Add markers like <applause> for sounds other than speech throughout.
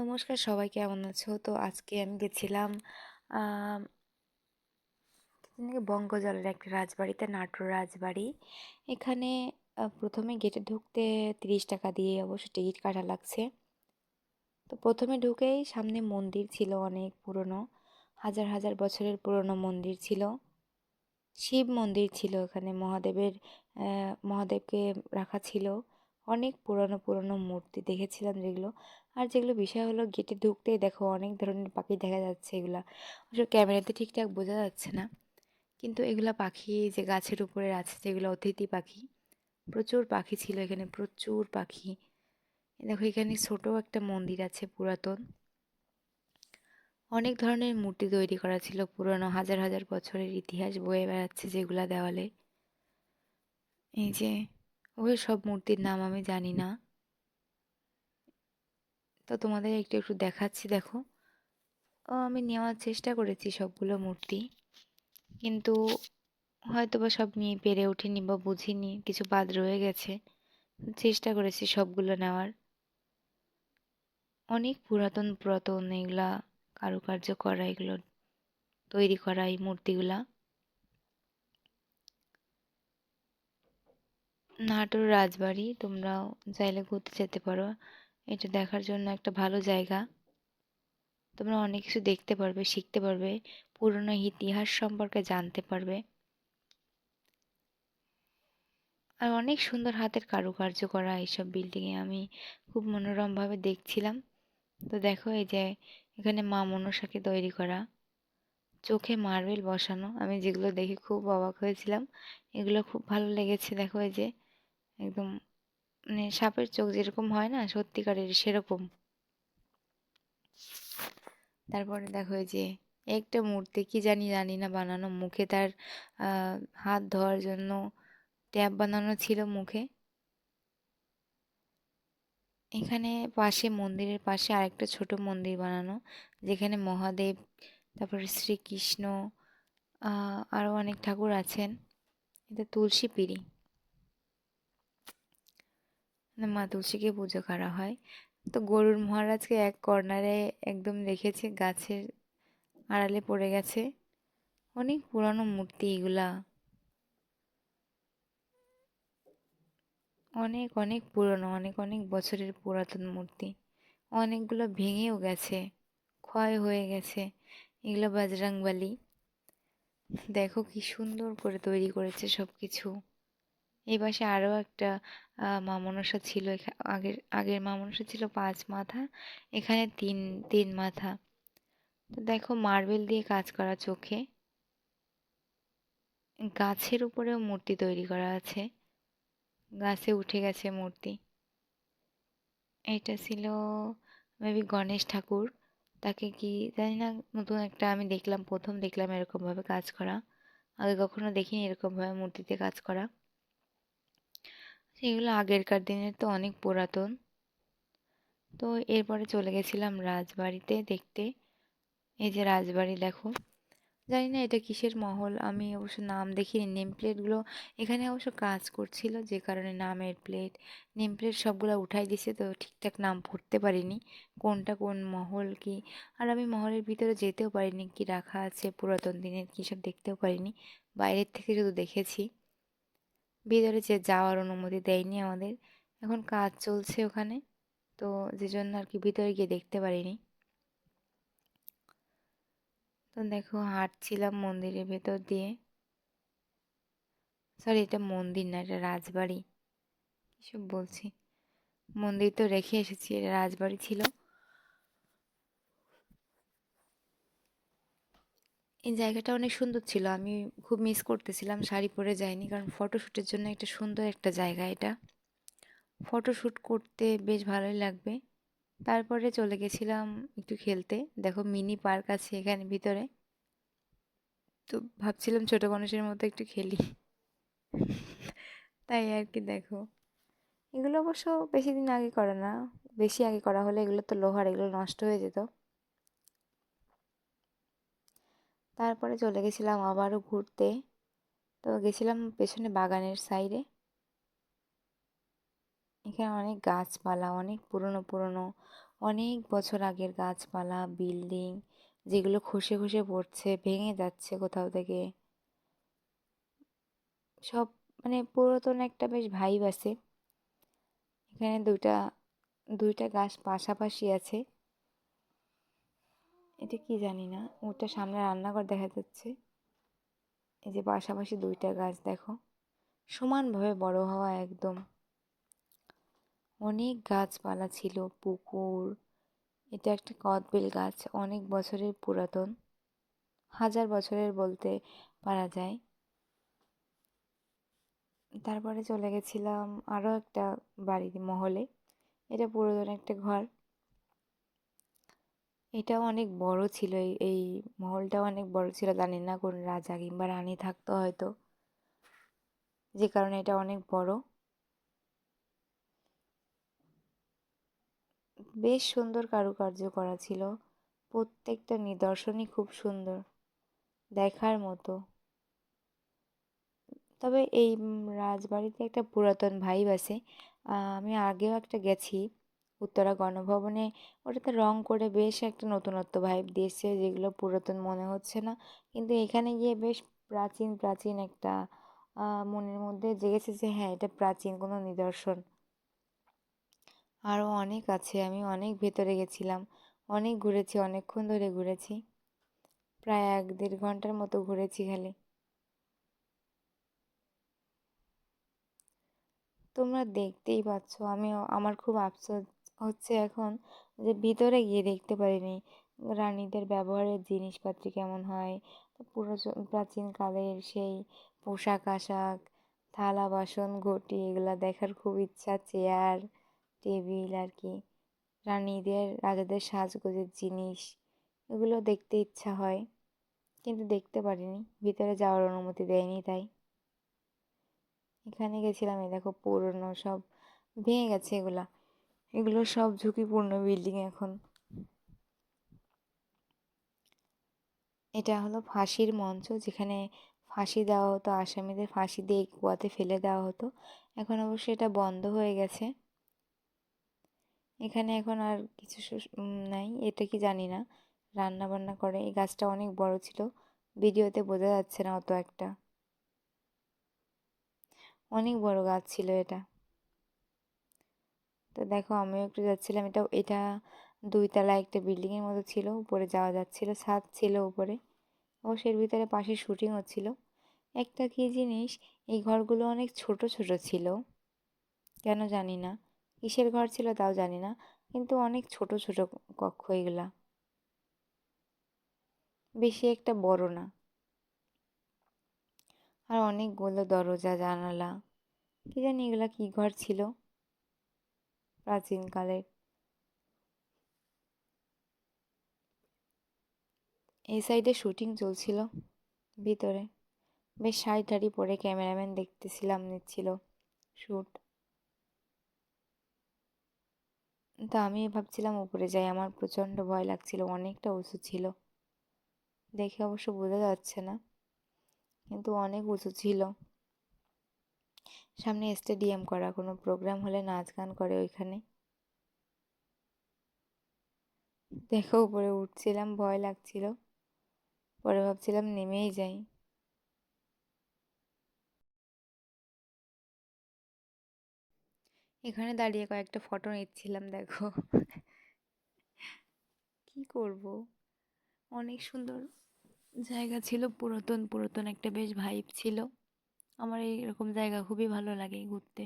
নমস্কার, সবাই কেমন আছো? তো আজকে আমি গেছিলাম বঙ্গজলের একটা রাজবাড়িতে, নাটোর রাজবাড়ি। এখানে প্রথমে গেটে ঢুকতে তিরিশ টাকা দিয়ে অবশ্য টিকিট কাটা লাগছে। তো প্রথমে ঢুকেই সামনে মন্দির ছিল অনেক পুরনো, হাজার হাজার বছরের পুরনো মন্দির ছিল। শিব মন্দির ছিল এখানে, মহাদেবের মহাদেবকে রাখা ছিল। অনেক পুরনো পুরনো মূর্তি দেখেছিলাম যেগুলো। আর যেগুলো বিষয় হলো গেটে ঢুকতেই দেখো অনেক ধরনের পাখি দেখা যাচ্ছে এগুলা। অবশ্য ক্যামেরাতে ঠিকঠাক বোঝা যাচ্ছে না। কিন্তু এগুলা পাখি যে গাছের উপরে আছে যেগুলো অতিথি পাখি, প্রচুর পাখি ছিল এখানে, প্রচুর পাখি। দেখো এখানে ছোট একটা মন্দির আছে পুরাতন। অনেক ধরনের মূর্তি তৈরি করা ছিল পুরনো, হাজার হাজার বছরের ইতিহাস বয়ে বেড়াচ্ছে যেগুলা দেওয়ালে। এই যে ওই সব মূর্তির নাম আমি জানি না। তো তোমাদের একটু একটু দেখাচ্ছি, দেখো। ও, আমি নেওয়ার চেষ্টা করেছি সবগুলো মূর্তি। কিন্তু হয়তো বা সব নিয়ে পেরে ওঠেনি বা বুঝিনি, কিছু বাদ রয়ে গেছে। চেষ্টা করেছি সবগুলো নেওয়ার। অনেক পুরাতন পুরাতন এগুলা কারুকার্য করা, এগুলো তৈরি করা এই মূর্তিগুলা। নাটোর রাজবাড়ি, তোমরাও চাইলে ঘুরতে যেতে পারো। এটা দেখার জন্য একটা ভালো জায়গা। তোমরা অনেক কিছু দেখতে পারবে, শিখতে পারবে, পুরনো ইতিহাস সম্পর্কে জানতে পারবে। আর অনেক সুন্দর হাতের কারুকার্য করা এইসব বিল্ডিংয়ে আমি খুব মনোরমভাবে দেখছিলাম। তো দেখো এই যে, এখানে মা মনসাকে তৈরি করা। চোখে মার্বেল বসানো। আমি যেগুলো দেখে খুব অবাক হয়েছিলাম। এগুলো খুব ভালো লেগেছে। দেখো এই যে একদম মানে সাপের চোখ যেরকম হয় না, সত্যিকারের সেরকম। তারপরে দেখো যে একটা মূর্তি কি জানি জানি না বানানো, মুখে তার হাত ধোয়ার জন্য ট্যাপ বানানো ছিল মুখে। এখানে পাশে মন্দিরের পাশে আরেকটা ছোট মন্দির বানানো, যেখানে মহাদেব, তারপরে শ্রীকৃষ্ণ আরও অনেক ঠাকুর আছেন। এটা তুলসী পিড়ি। মা তুলসীকে পুজো করা হয়। তো গরুর মহারাজকে এক কর্নারে একদম রেখেছে, গাছের আড়ালে পড়ে গেছে। অনেক পুরানো মূর্তি এগুলা। অনেক অনেক পুরনো, অনেক অনেক বছরের পুরাতন মূর্তি। অনেকগুলো ভেঙেও গেছে, ক্ষয় হয়ে গেছে। এগুলো বাজরাংবালি দেখো কি সুন্দর করে তৈরি করেছে সব কিছু এই পাশে আরও একটা মা মনসা ছিল আগের আগের মা মনসা ছিল পাঁচ মাথা, এখানে তিন তিন মাথা। তো দেখো মার্বেল দিয়ে কাজ করা চোখে। গাছের উপরেও মূর্তি তৈরি করা আছে। গাছে উঠে গেছে মূর্তি। এটা ছিল মেবি গণেশ ঠাকুর। তাকে কি, জানি না, নতুন একটা আমি দেখলাম, প্রথম দেখলাম এরকমভাবে কাজ করা। আগে কখনো দেখিনি এরকমভাবে মূর্তিতে কাজ করা। সেগুলো আগেরকার দিনের তো অনেক পুরাতন। তো এরপরে চলে গেছিলাম রাজবাড়িতে দেখতে। এই যে রাজবাড়ি দেখো। জানি না এটা কিসের মহল, আমি অবশ্য নাম দেখিনি। নেম প্লেটগুলো এখানে অবশ্য কাজ করছিল, যে কারণে নামের প্লেট, নেম প্লেট সবগুলো উঠাই দিছে, তো ঠিকঠাক নাম পড়তে পারিনি। কোনটা কোন মহল কি? আর আমি মহলের ভিতরে যেতেও পারিনি, কি রাখা আছে পুরাতন দিনের, কী সব দেখতেও পারিনি। বাইরের থেকে শুধু দেখেছি। ভিতরে যে যাওয়ার অনুমতি দেয়নি আমাদের। এখন কাজ চলছে ওখানে। তো যে জন্য আর কি ভিতরে গিয়ে দেখতে পারিনি। তো দেখো, হাঁটছিলাম মন্দিরের ভেতর দিয়ে। সরি এটা মন্দির না, এটা রাজবাড়ি। কিসব বলছি? মন্দির তো রেখে এসেছি, এটা রাজবাড়ি ছিল। এই জায়গাটা অনেক সুন্দর ছিল। আমি খুব মিস করতেছিলাম, শাড়ি পরে যাইনি কারণ ফটোশ্যুটের জন্য একটা সুন্দর একটা জায়গা এটা। ফটোশ্যুট করতে বেশ ভালোই লাগবে। তারপরে চলে গেছিলাম একটু খেলতে। দেখো মিনি পার্ক আছে এখানে ভিতরে। তো ভাবছিলাম ছোটো মানুষের মতো একটু খেলি। তাই আর কি দেখো। এগুলো অবশ্য বেশি দিন আগে করা না। বেশি আগে করা হলে এগুলো তো লোহার, এগুলো নষ্ট হয়ে যেত। তারপরে চলে গেছিলাম আবারও ঘুরতে। তো গেছিলাম পেছনে বাগানের সাইডে। এখানে অনেক গাছপালা, অনেক পুরনো পুরনো, অনেক বছর আগের গাছপালা, বিল্ডিং, যেগুলো খসে খসে পড়ছে, ভেঙে যাচ্ছে কোথাও থেকে। সব মানে পুরাতন একটা বেশ ভাইব আছে। এখানে দুইটা দুইটা গাছ পাশাপাশি আছে। এটা কি জানি না, ওটা সামনে রান্নাঘর দেখা যাচ্ছে। এই যে পাশাপাশি দুইটা গাছ দেখো, সমানভাবে বড় হওয়া একদম। অনেক গাছপালা ছিল, পুকুর, এটা একটা কদবেল গাছ, অনেক বছরের পুরাতন। হাজার বছরের বলতে পারা যায়। তারপরে চলে গেছিলাম আরও একটা বাড়ি মহলে, এটা পুরাতন একটা ঘর। এটাও অনেক বড় ছিল। এই মহলটাও অনেক বড় ছিল। জানি না কোন রাজা কিংবা রানী থাকতো হয়তো। যে কারণে এটা অনেক বড়। বেশ সুন্দর কারুকার্য করা ছিল। প্রত্যেকটা নিদর্শনই খুব সুন্দর। দেখার মতো। তবে এই রাজবাড়িতে একটা পুরাতন ভাইব আছে। আমি আগেও একটা গেছি। উত্তরা গণভবনে ওটাতে রং করে বেশ একটা নতুনত্ব ভাইব দিয়েছে, যেগুলো পুরাতন মনে হচ্ছে না। কিন্তু এখানে গিয়ে বেশ প্রাচীন প্রাচীন একটা মনের মধ্যে জেগেছে যে হ্যাঁ এটা প্রাচীন কোনো নিদর্শন। আরও অনেক আছে, আমি অনেক ভেতরে গেছিলাম, অনেক ঘুরেছি, অনেকক্ষণ ধরে ঘুরেছি। প্রায় এক দেড় ঘণ্টার মতো ঘুরেছি খালি। তোমরা দেখতেই পাচ্ছ আমি আমার খুব আফসোস হচ্ছে এখন যে ভিতরে গিয়ে দেখতে পারিনি রানীদের ব্যবহারের জিনিসপাতি কেমন হয় পুরো প্রাচীনকালের সেই পোশাক আশাক, থালা বাসন, ঘটি এগুলো দেখার খুব ইচ্ছা, চেয়ার, টেবিল আর কি। রানীদের, রাজাদের সাজগোজের জিনিস এগুলো দেখতে ইচ্ছা হয়, কিন্তু দেখতে পারিনি। ভিতরে যাওয়ার অনুমতি দেয়নি তাই। এখানে গেছিলাম, এই দেখো পুরনো সব ভেঙে গেছে এগুলা। এগুলো সব ঝুঁকিপূর্ণ বিল্ডিং এখন। এটা হলো ফাঁসির মঞ্চ, যেখানে ফাঁসি দেওয়া হতো, আসামিদের ফাঁসি দিয়ে কুয়াতে ফেলে দেওয়া হতো। এখন অবশ্য এটা বন্ধ হয়ে গেছে। এখানে এখন আর কিছু নাই, এটা কি জানি না। রান্না বান্না করে, এই গাছটা অনেক বড় ছিল। ভিডিওতে বোঝা যাচ্ছে না অত একটা। অনেক বড় গাছ ছিল এটা। তো দেখো আমিও একটু যাচ্ছিলাম। এটা এটা দুইতলা একটা বিল্ডিংয়ের মতো ছিল, উপরে যাওয়া যাচ্ছিল, ছাদ ছিল উপরে। সের ভিতরে পাশে শুটিং হচ্ছিল একটা কী জিনিস, এই ঘরগুলো অনেক ছোট ছোট ছিল। কেন জানি না। কিসের ঘর ছিল তাও জানি না, কিন্তু অনেক ছোট ছোট কক্ষ এগুলা। বেশি একটা বড় না। আর অনেকগুলো দরজা, জানালা। কি জানি এগুলা কী ঘর ছিল। প্রাচীনকালের এই সাইডে শুটিং চলছিল ভিতরে। বেশ শাড়ি টাড়ি পরে ক্যামেরাম্যান দেখতেছিলাম, নিচ্ছিল শ্যুট তা আমি ভাবছিলাম উপরে যাই, আমার প্রচণ্ড ভয় লাগছিল, অনেকটা উঁচু ছিল। দেখে অবশ্য বোঝা যাচ্ছে না, কিন্তু অনেক উঁচু ছিল। সামনে স্টেডিয়াম করা, কোনো প্রোগ্রাম হলে নাচ গান করে ওইখানে। দেখো, উপরে উঠছিলাম, ভয় লাগছিল। পরে ভাবছিলাম নেমেই যাই। এখানে দাঁড়িয়ে কয়েকটা ফটো নিচ্ছিলাম, দেখো। কি করব? অনেক সুন্দর জায়গা ছিল, পুরাতন পুরাতন একটা বেশ ভাইব ছিল। আমার এই এইরকম জায়গা খুবই ভালো লাগে ঘুরতে।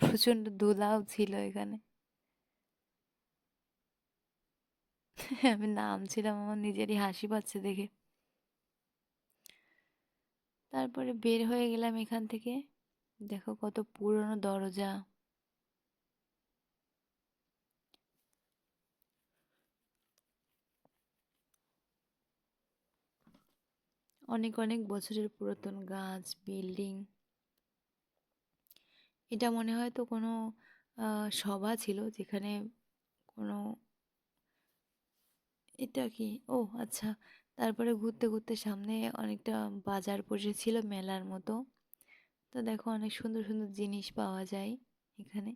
প্রচণ্ড ধুলাও ছিল এখানে। আমি নামছিলাম, আমার নিজেরই হাসি পাচ্ছে দেখে। তারপরে বের হয়ে গেলাম এখান থেকে। দেখো কত পুরনো দরজা। অনেক অনেক বছরের পুরাতন গাছ, বিল্ডিং। এটা মনে হয় তো কোনো সভা ছিল যেখানে কোনো এটা কি? ও আচ্ছা। তারপরে ঘুরতে ঘুরতে সামনে অনেকটা বাজার বসেছিল মেলার মতো। তো দেখো অনেক সুন্দর সুন্দর জিনিস পাওয়া যায় এখানে।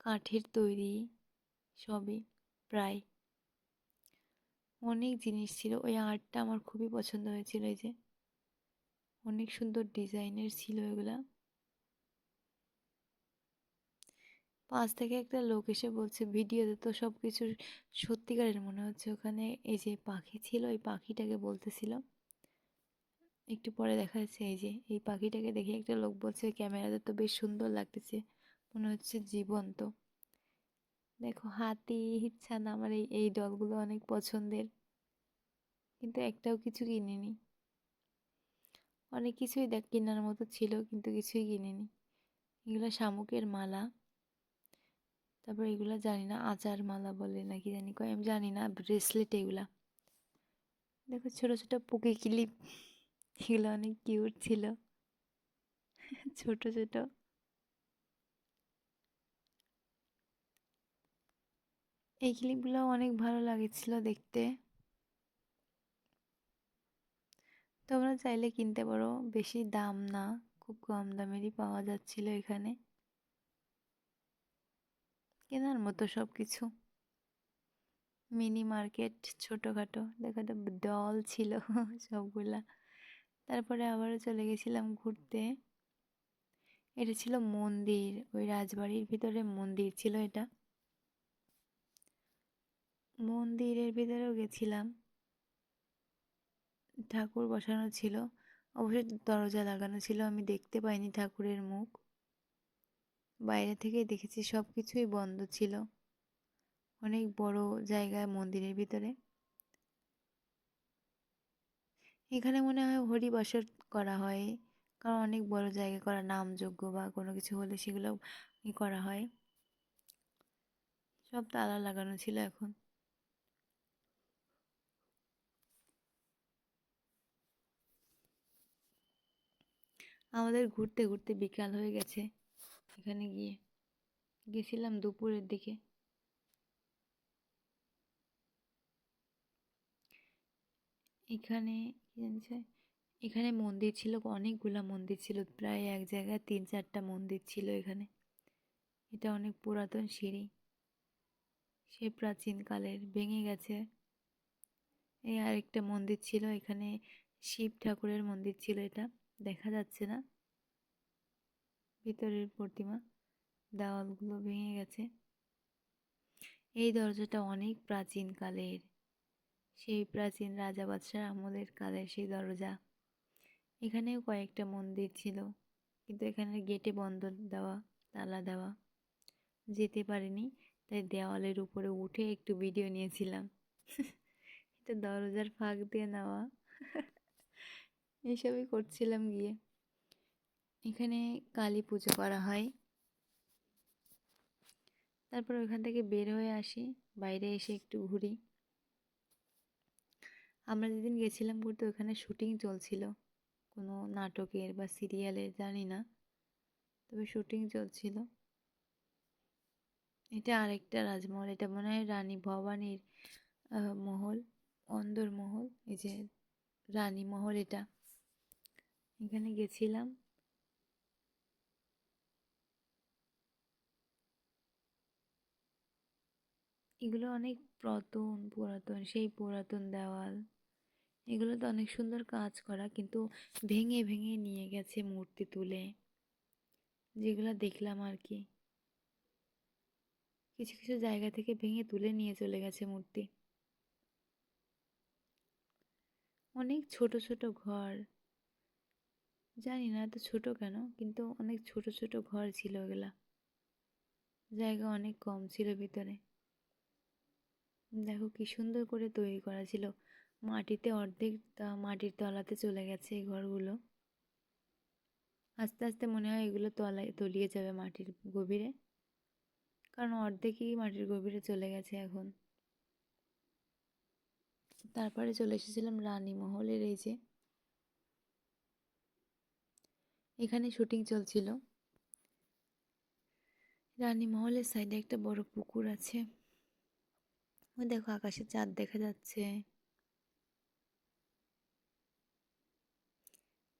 কাঠের তৈরি সবই, প্রায়। অনেক জিনিস ছিল। ওই আর্টটা আমার খুবই পছন্দ হয়েছিল। এই যে অনেক সুন্দর ডিজাইনের ছিল এগুলা। পাশ থেকে একটা লোক এসে বলছে, ভিডিওতে তো সব কিছু সত্যিকারের মনে হচ্ছে। ওখানে এই যে পাখি ছিল, এই পাখিটাকে বলতেছিল। একটু পরে দেখা যাচ্ছে এই যে এই পাখিটাকে দেখে একটা লোক বলছে, ক্যামেরাতে তো বেশ সুন্দর লাগতেছে। মনে হচ্ছে জীবন্ত। দেখো হাতি না আমার এই এই ডলগুলো অনেক পছন্দের। কিন্তু একটাও কিছু কিনিনি। অনেক কিছুই দেখ, কেনার মতো ছিল কিন্তু কিছুই কিনিনি। এগুলো শামুকের মালা। তারপর এগুলো জানি না আচার মালা বলে নাকি জানি কয়, আমি জানি না, ব্রেসলেট এগুলা। দেখো ছোটো ছোটো পুকি ক্লিপ, এগুলো অনেক কিউট ছিল। ছোট ছোট। এই ক্লিপগুলো অনেক ভালো লাগেছিল দেখতে। তোমরা চাইলে কিনতে পারো, বেশি দাম না, খুব কম দামেরই পাওয়া যাচ্ছিল এখানে। কেনার মতো সব কিছু মিনি মার্কেট, ছোটোখাটো, দেখো ডল ছিল <laughs> সবগুলা। তারপরে আবারও চলে গেছিলাম ঘুরতে। এটা ছিল মন্দির, ওই রাজবাড়ির ভিতরে মন্দির ছিল এটা। মন্দিরের ভিতরেও গেছিলাম। ঠাকুর বসানো ছিল। অবশ্যই দরজা লাগানো ছিল, আমি দেখতে পাইনি ঠাকুরের মুখ। বাইরে থেকে দেখেছি সব কিছুই বন্ধ ছিল। অনেক বড় জায়গায় মন্দিরের ভিতরে। এখানে মনে হয় হরিবাসর করা হয়, কারণ অনেক বড় জায়গা করা নামযোগ্য বা কোনো কিছু হলে সেগুলো করা হয়। সব তালা লাগানো ছিল এখন। আমাদের ঘুরতে ঘুরতে বিকাল হয়ে গেছে। এখানে গিয়ে গেছিলাম দুপুরের দিকে। এখানে কী জানছে এখানে মন্দির ছিল, অনেকগুলা মন্দির ছিল। প্রায় এক জায়গায় তিন চারটা মন্দির ছিল এখানে। এটা অনেক পুরাতন সিঁড়ি। সে প্রাচীনকালের ভেঙে গেছে। এই আরেকটা মন্দির ছিল, এখানে শিব ঠাকুরের মন্দির ছিল এটা। দেখা যাচ্ছে না। ভিতরের প্রতিমা, দেওয়ালগুলো ভেঙে গেছে। এই দরজাটা অনেক প্রাচীন কালের। সেই প্রাচীন রাজা বাদশাহ আমলের কালের সেই দরজা। এখানেও কয়েকটা মন্দির ছিল, কিন্তু এখানে গেটে বন্ধ দেওয়া, তালা দেওয়া। যেতে পারিনি, তাই দেওয়ালের উপরে উঠে একটু ভিডিও নিয়েছিলাম। <laughs> এটা দরজার ফাঁক দিয়ে নেওয়া। <laughs> এসবই করছিলাম গিয়ে। এখানে কালী পুজো করা হয়। তারপর ওখান থেকে বের হয়ে আসি, বাইরে এসে একটু ঘুরি। আমরা যেদিন গেছিলাম ঘুরতে ওখানে শুটিং চলছিল। কোনো নাটকের বা সিরিয়ালের জানি না, তবে শুটিং চলছিল। এটা আরেকটা রাজমহল, এটা মনে হয় রানী ভবানীর মহল অন্দর মহল এই যে রানী মহল এটা। এখানে গেছিলাম। এগুলো অনেক পুরাতন পুরাতন, সেই পুরাতন দেওয়াল। এগুলো তো অনেক সুন্দর কাজ করা, কিন্তু ভেঙে ভেঙে নিয়ে গেছে মূর্তি তুলে। যেগুলো দেখলাম আর কি। কিছু কিছু জায়গা থেকে ভেঙে তুলে নিয়ে চলে গেছে মূর্তি। অনেক ছোট ছোট ঘর। জানি না এত ছোট কেন, কিন্তু অনেক ছোট ছোট ঘর ছিল ওগুলা। জায়গা অনেক কম ছিল ভিতরে। দেখো কি সুন্দর করে তৈরি করা ছিল। মাটিতে অর্ধেক মাটির তলাতে চলে গেছে এই ঘরগুলো। আস্তে আস্তে মনে হয় এগুলো তলায় তলিয়ে যাবে মাটির গভীরে। কারণ অর্ধেকই মাটির গভীরে চলে গেছে এখন। তারপরে চলে এসেছিলাম রানীমহলের এই যে। এখানে শুটিং চলছিল। রানী মহলের সাইডে একটা বড় পুকুর আছে। দেখো আকাশে চাঁদ দেখা যাচ্ছে।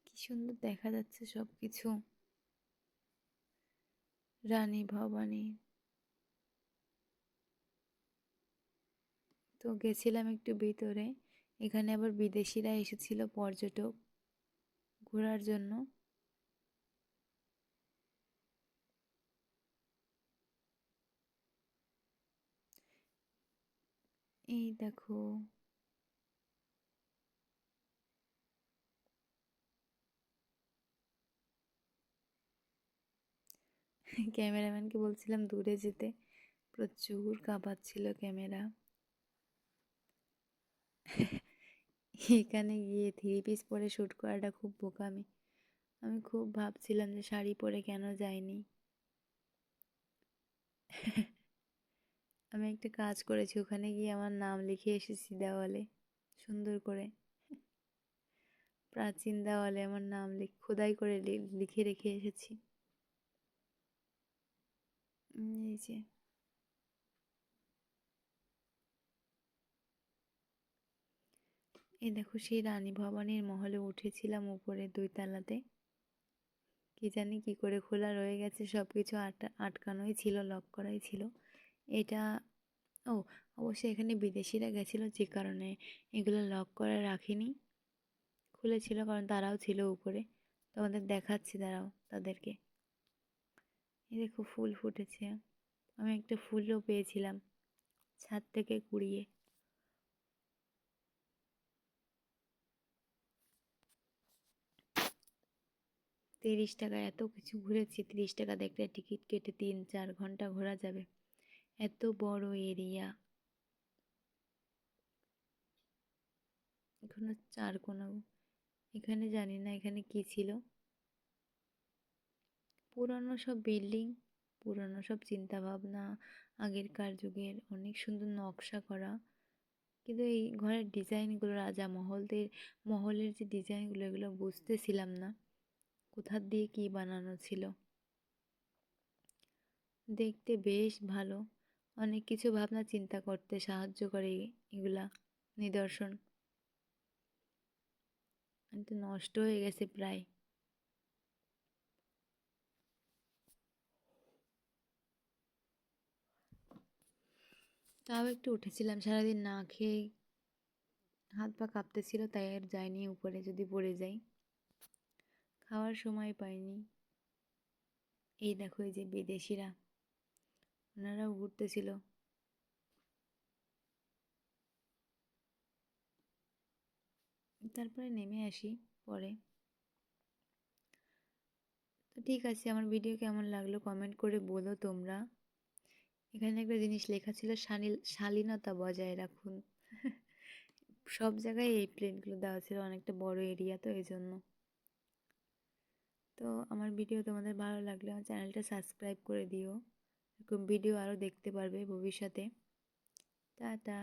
কি সুন্দর দেখা যাচ্ছে সব কিছু রানী ভবানী। তো গেছিলাম একটু ভিতরে। এখানে আবার বিদেশিরা এসেছিল পর্যটক ঘোরার জন্য। এই দেখো। ক্যামেরাম্যানকে বলছিলাম দূরে যেতে। প্রচুর কাঁপাচ্ছিল ক্যামেরা। এখানে গিয়ে থ্রি পিস পরে শ্যুট করাটা খুব বোকামি। আমি খুব ভাবছিলাম যে শাড়ি পরে কেন যাইনি? আমি একটা কাজ করেছি, ওখানে গিয়ে আমার নাম লিখে এসেছি দেওয়ালে, সুন্দর করে। প্রাচীন দেওয়ালে আমার নাম লিখ খোদাই করে লিখে রেখে এসেছি। এই যে। এই দেখো, সেই রানী ভবানীর মহলে উঠেছিলাম উপরে দুই তালাতে কি জানি কি করে খোলা রয়ে গেছে সব কিছু আটকা আটকানোই ছিল, লক করাই ছিল। এটা, ও অবশ্যই এখানে বিদেশিরা গেছিল যে কারণে এগুলো লক করে রাখিনি। খুলেছিল কারণ তারাও ছিল উপরে। তোমাদের দেখাচ্ছি, দাঁড়াও তাদেরকে। এই দেখো ফুল ফুটেছে। আমি একটা ফুলও পেয়েছিলাম ছাদ থেকে কুড়িয়ে। তিরিশ টাকা এত কিছু ঘুরেছি, তিরিশ টাকা দেখলে টিকিট কেটে তিন চার ঘণ্টা ঘোরা যাবে। এত বড় এরিয়া। এখনও চার কোনো। এখানে জানি না এখানে কি ছিল। পুরানো সব বিল্ডিং, পুরানো সব চিন্তা ভাবনা আগেরকার যুগের অনেক সুন্দর নকশা করা। কিন্তু এই ঘরের ডিজাইনগুলো, রাজা মহলদের, মহলের যে ডিজাইনগুলো, এগুলো বুঝতেছিলাম না। কোথার দিয়ে কী বানানো ছিল। দেখতে বেশ ভালো। অনেক কিছু ভাবনা চিন্তা করতে সাহায্য করে এগুলা নিদর্শন। কিন্তু নষ্ট হয়ে গেছে প্রায়। তাও একটু উঠেছিলাম, সারাদিন না খেয়ে হাত পা কাঁপতেছিল, তাই আর যাইনি উপরে, যদি পড়ে যাই। খাওয়ার সময় পাইনি। এই দেখো, এই যে বিদেশিরা। ওনারাও ঘুরতেছিল। তারপরে নেমে আসি পরে। তো ঠিক আছে আমার ভিডিও কেমন লাগল কমেন্ট করে বলো তোমরা। এখানে একটা জিনিস লেখা ছিল শালীনতা বজায় রাখুন। <laughs> সব জায়গায় এই প্লেটগুলো দেওয়া ছিল অনেকটা বড় এরিয়া তো এই জন্য তো আমার ভিডিও তোমাদের ভালো লাগলে আমার চ্যানেলটা সাবস্ক্রাইব করে দিও। এরকম ভিডিও আরও দেখতে পারবে ভবিষ্যতে। টাটা।